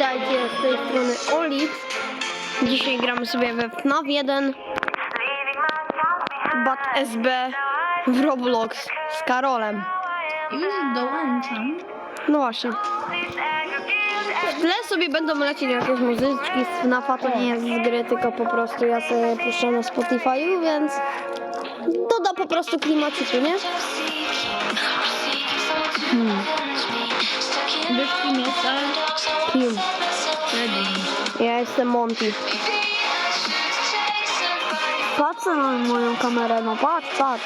Witajcie z tej strony Olix. Dzisiaj gramy sobie we FNAF 1 Bat SB w Roblox z Karolem. Już dołączam. No właśnie. W tle sobie będą lecieć jakieś muzyczki z FNAFa, to nie jest z gry, tylko po prostu ja sobie puszczam na Spotify'u, więc doda po prostu klimaciku, nie? Hmm. Wiesz kim jest, ale Freddy. Ja jestem Monty. Patrz na moją kamerę, no patrz, patrz.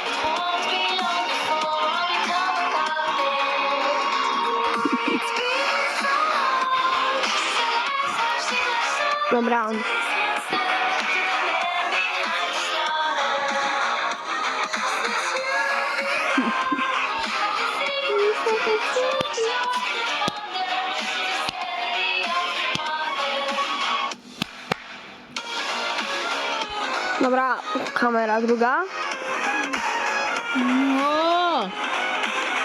Dobra. Dobra, kamera druga. No!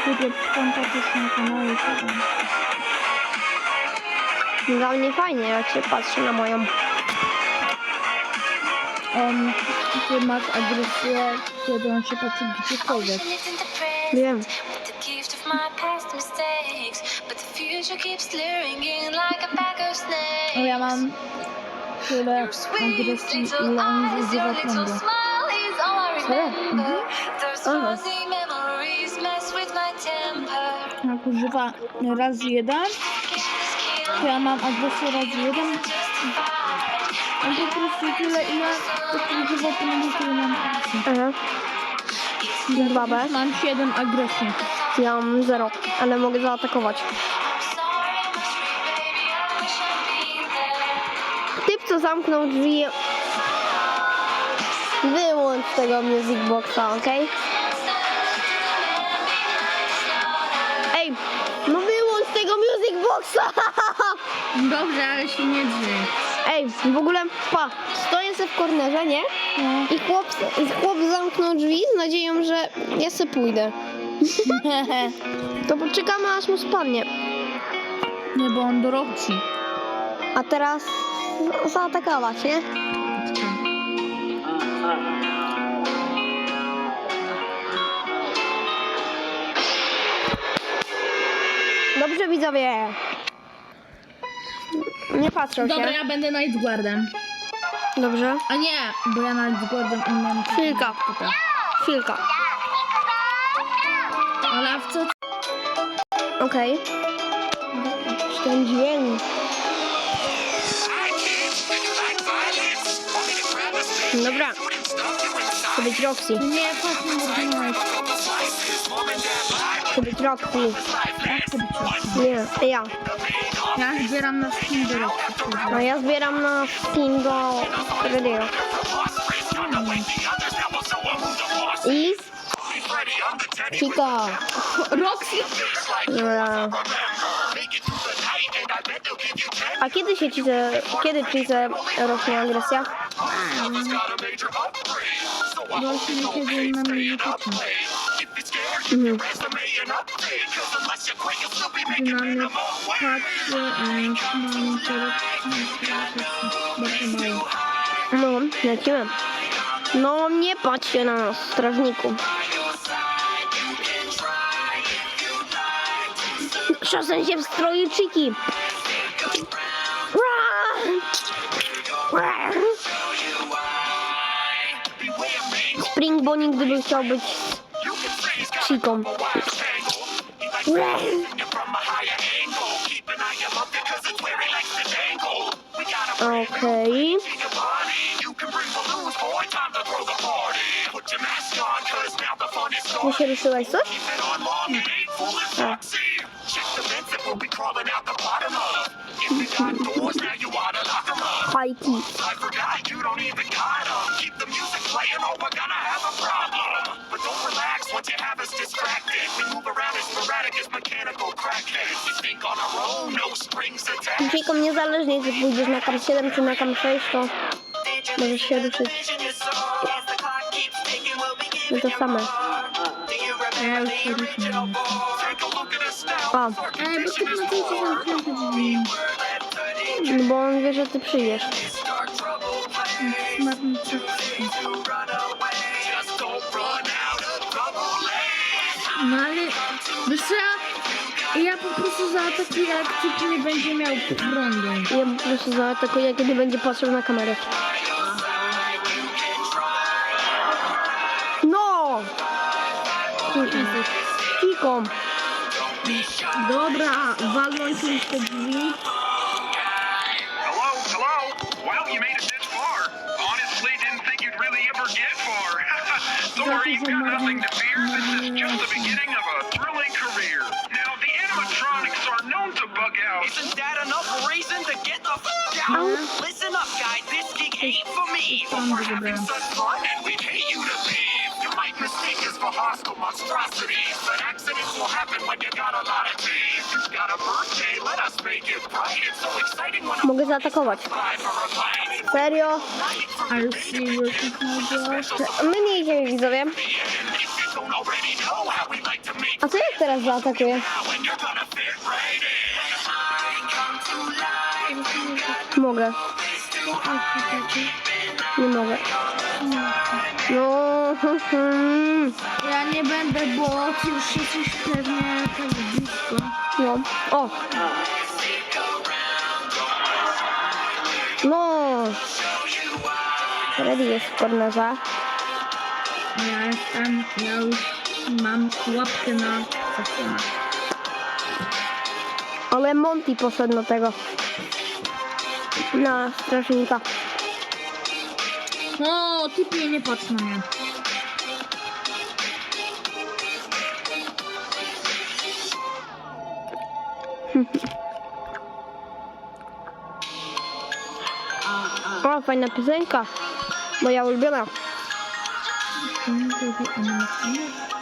Kupię fantastyczny kanał YouTube. Dla mnie fajnie, jak się patrzy na moją. Um, ty masz agresję, kiedy on się patrzy gdziekolwiek. Wiem. No ja mam tyle agresji, ile on zużywa prądu. Serio? Mhm. Aha. Jak używa razy jeden, to ja mam agresję razy jeden. On po prostu tyle, ile używa tyle mam agresji. Aha. Dwa B. Mam 7 agresji. Ja mam zero, ale mogę zaatakować. Typ, co zamknął drzwi. Wyłącz tego music boxa, ok? Ej, no wyłącz tego music boxa! Dobrze, ale się nie drży. Ej, w ogóle, pa, stoję sobie w kornerze, nie? No. I chłop, i chłop zamknął drzwi z nadzieją, że ja se pójdę. To poczekamy, aż mu spadnie. nie, bo on dorobci. A teraz zaatakować, nie? Dobrze, widzowie. Nie patrzą Dobra, się. ja będę Night Guardem. Dobrze. A nie, bo ja Night Guardem umiem. Chwilka. Chwilka. Ale a w co? Okej. Ten dźwięk. Dobra. To być Roxy. Nie, fucking Night. To być Roxy. Ja chcę być Roxy. Nie, ja. Ja zbieram na skin do. No ja zbieram na skin do Freddy'ego. I... Chica. Roxy? Dobra. A kiedy się ci ze... Kiedy ci ze rośnie agresja? Właśnie kiedy na mnie nie. Mhm. Mnie patrzy, a mam to bardzo mało. No, lecimy. No, nie patrzcie na nas, strażniku. Czasem się w stroju czyki. Spring, bo nigdy by chciał być chiką. Okej. Nie się ruszyłeś coś? A. Fajki. Chiką niezależnie, czy pójdziesz na kam 7 czy na kam 6, to możesz się ruszyć. No to same. Ja już się a bo ty na się zamknięte drzwi. No Bo on wie, że ty przyjdziesz. No ale wiesz co, ja, ja po prostu zaatakuję jak typ nie będzie miał prądu. Ja po prostu zaatakuję, kiedy będzie patrzył na kamerę. No! Kiką. Dobra, walnąć już te drzwi. Hello, hello? Well, you made it this far. Honestly, didn't think you'd really ever get far. Sorry, you've got nothing to fear. This is just the beginning of a thrilling career. Now, animatronics are known to bug out. Isn't that enough reason to get the f out? Listen up, guys. This gig ain't for me. But we're having such fun, and we pay you to leave. You might mistake us for hostile monstrosities, but accidents will happen when you got a lot of teeth. You've got a birthday, let us make it bright. It's so exciting when Mogę zaatakować. live for a light. Serio? Ale siły tylko My nie idziemy widzowie. A co jak teraz zaatakuję? Mogę. Nie mogę. No, Ja nie będę, bo ty już jesteś pewnie tak blisko. no. O! No! Freddy jest w kornerze. Ja jestem, ja już mam łapkę na zaczyna. Ale Monty poszedł do tego. Na strażnika. O, typie, nie patrz na mnie. O, fajna piosenka. Moja ulubiona. Pomagaj.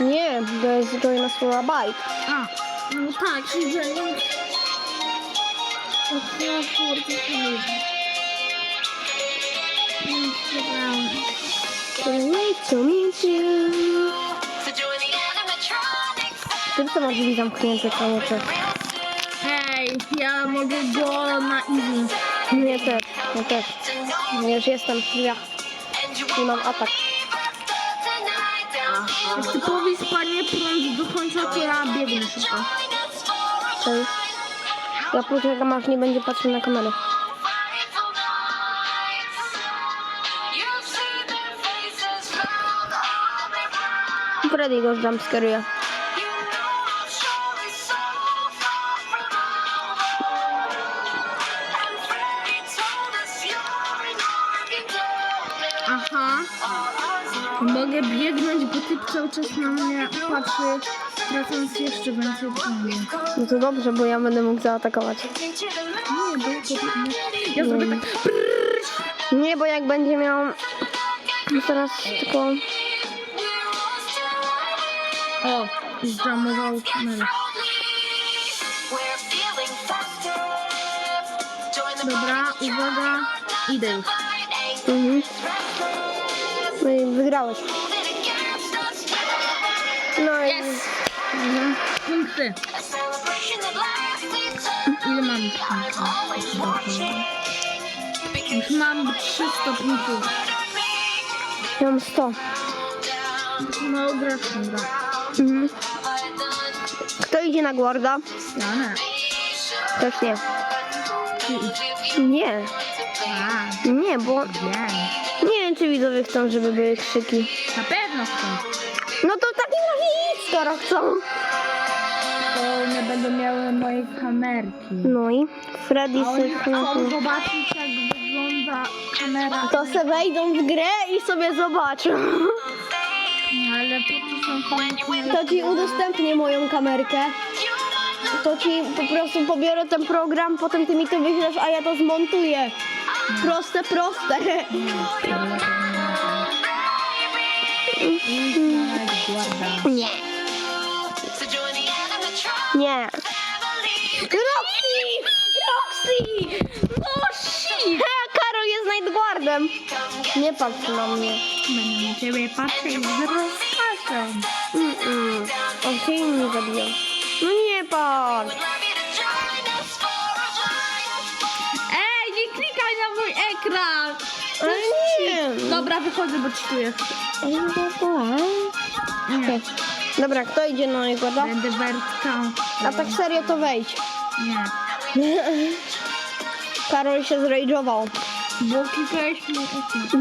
Nie, to jest Joy na słowa bajk. A, no tak, czyli że nie... O, ja kurde, join. Ty co masz drzwi zamknięte, koniecznie. Ej, ja mogę go na easy. Nie też, ja też. Ja już jestem drzwiach i mam atak. Jak typowi spadnie prąd do końca, to ja biegnę szybko. Okej. Ja poczekam aż nie będzie patrzył na kamerę. Freddy go jumpscaruje. Cały czas na mnie patrzy, tracąc jeszcze więcej prądu. No to dobrze, bo ja będę mógł zaatakować. Nie, bo ja zrobię tak. Nie, bo jak będzie miał... No teraz tylko... O, zjamował kamerę. Dobra, uwaga, idę już. Mhm. No i wygrałeś. No i... Mhm. Punkty. Ile mam punktów? Już mam 300 punktów. Ja mam 100. No, grasz gra. Mhm. Kto idzie na Guarda? Ja nie. Też nie. Nie. A, Nie, bo nie. nie wiem, czy widzowie chcą, żeby były krzyki. Na pewno chcę. No to takim skoro chcą. To nie będą miały mojej kamerki. No i Freddy A oni sobie... chcą zobaczyć, jak wygląda kamera. To se wejdą w grę i sobie zobaczą. Ale po co są kamerki? To ci udostępnię moją kamerkę. To ci po prostu pobiorę ten program, potem ty mi to wyślesz, a ja to zmontuję. Proste, proste. Nie. Nie. Roxy! Roxy! Moshi! Ha, Karol jest Nightguardem. Nie patrz na mnie. Będę na ciebie patrzył z. Mm -mm. On się nie zabija. No nie patrz. Ej, nie klikaj na mój ekran. Ale nie. Dobra, wychodzę, bo czytuję. Ej, dobra. Nie kto idzie na najgoda? Będę wertka. A tak serio to wejdź. Nie. Karol się zrajdżował. Bo klikałeś okno.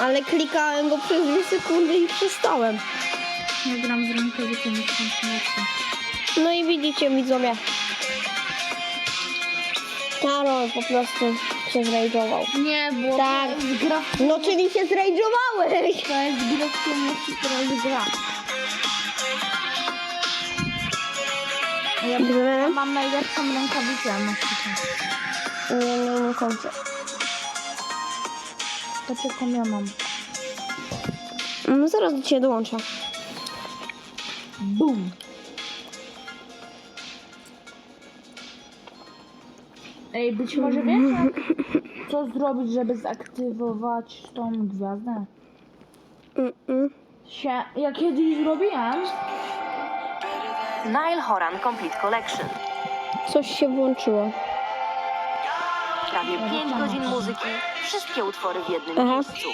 Ale klikałem go przez dwie sekundy i przestałem. Ja gram z i kontynuacją. No i widzicie widzowie. Karol po prostu się zrajdżował. Nie, bo Tak. to jest gra, No czyli się zrajdżowałeś! to jest gra, w którą chcę teraz grać. Ja, ja mam najlepszą rękawicę na świecie. Nie, nie mam końca. To tylko ja mam. No zaraz do ciebie dołączę. Bum. Ej, być może wiesz, jak- co zrobić, żeby zaktywować tą gwiazdę? Mm-mm. Się, ja kiedyś zrobiłem. Nile Horan Complete Collection. Coś się włączyło. Prawie 5 godzin muzyki, wszystkie utwory w jednym Aha. miejscu.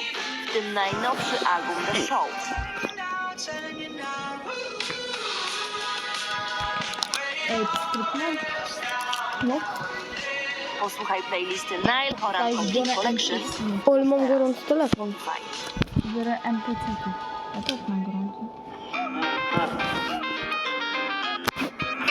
W tym najnowszy album The Show. Ej. No. Posłuchaj playlisty Nile Horan Complete Collection. Ol, mam gorący telefon. Biorę NPC. Ja też mam gorąco.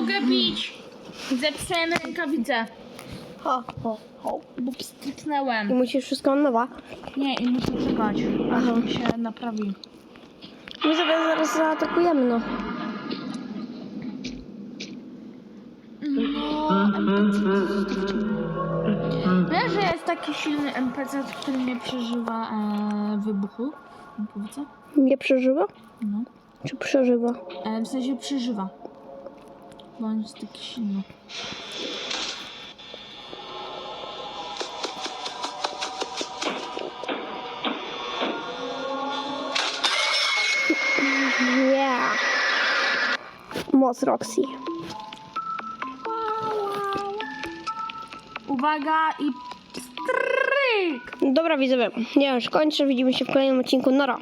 mogę pić. Zepsułem rękawicę, Ha, ha, ha. bo I pstryknęłem. musisz wszystko od nowa. Nie, i muszę czekać, aż mi się naprawi. My sobie zaraz zaatakujemy, no. No. Wiesz, że jest taki silny NPC, który nie przeżywa e, wybuchu? Nie przeżywa? No. Czy przeżywa? E, w sensie przeżywa. Bo on jest taki silny. Yeah. Moc Roxy. Uwaga i pstryk! Dobra widzowie, ja już kończę. Widzimy się w kolejnym odcinku. Nara.